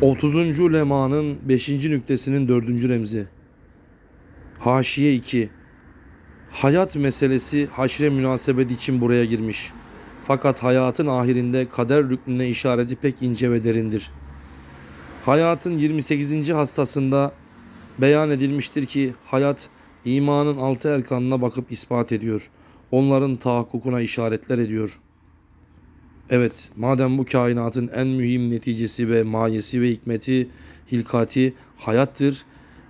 30. lemanın 5. nüktesinin 4. remzi. Haşiye 2. Hayat meselesi haşre münasebet için buraya girmiş. Fakat hayatın ahirinde kader rüknüne işareti pek ince ve derindir. Hayatın 28. hassasında beyan edilmiştir ki hayat imanın altı erkanına bakıp ispat ediyor. Onların tahakkukuna işaretler ediyor. Evet, madem bu kainatın en mühim neticesi ve mayesi ve hikmeti, hilkati hayattır,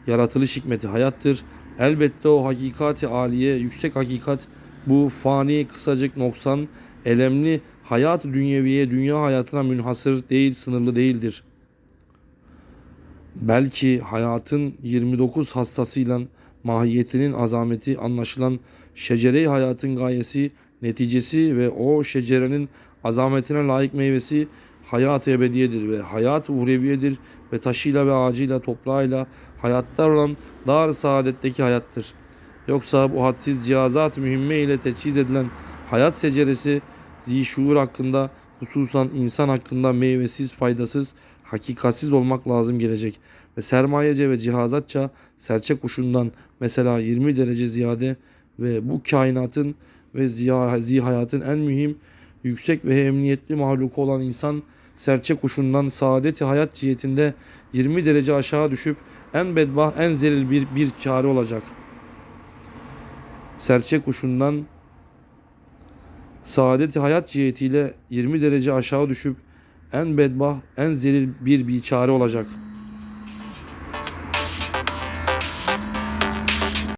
yaratılış hikmeti hayattır. Elbette o hakikati aliye, yüksek hakikat bu fani, kısacık, noksan, elemli hayat dünyeviye, dünya hayatına münhasır değil, sınırlı değildir. Belki hayatın 29 hassasıyla mahiyetinin azameti anlaşılan şecere-i hayatın gayesi, neticesi ve o şecerenin azametine layık meyvesi hayat-ı ebediyedir ve hayat uhreviyedir ve taşıyla ve ağacıyla toprağıyla hayatlar olan dar saadetteki hayattır. Yoksa bu hadsiz cihazat mühimme ile teçhiz edilen hayat seceresi zişuur hakkında hususan insan hakkında meyvesiz, faydasız, hakikatsiz olmak lazım gelecek. Ve sermayece ve cihazatça serçe kuşundan mesela 20 derece ziyade ve bu kainatın ve zihayatın en mühim, yüksek ve emniyetli mahluku olan insan serçe kuşundan saadeti hayat cihetinde 20 derece aşağı düşüp en bedbah, en zelil bir, bir çare olacak. Serçe kuşundan saadeti hayat cihetiyle 20 derece aşağı düşüp en bedbah, en zelil bir biçare olacak.''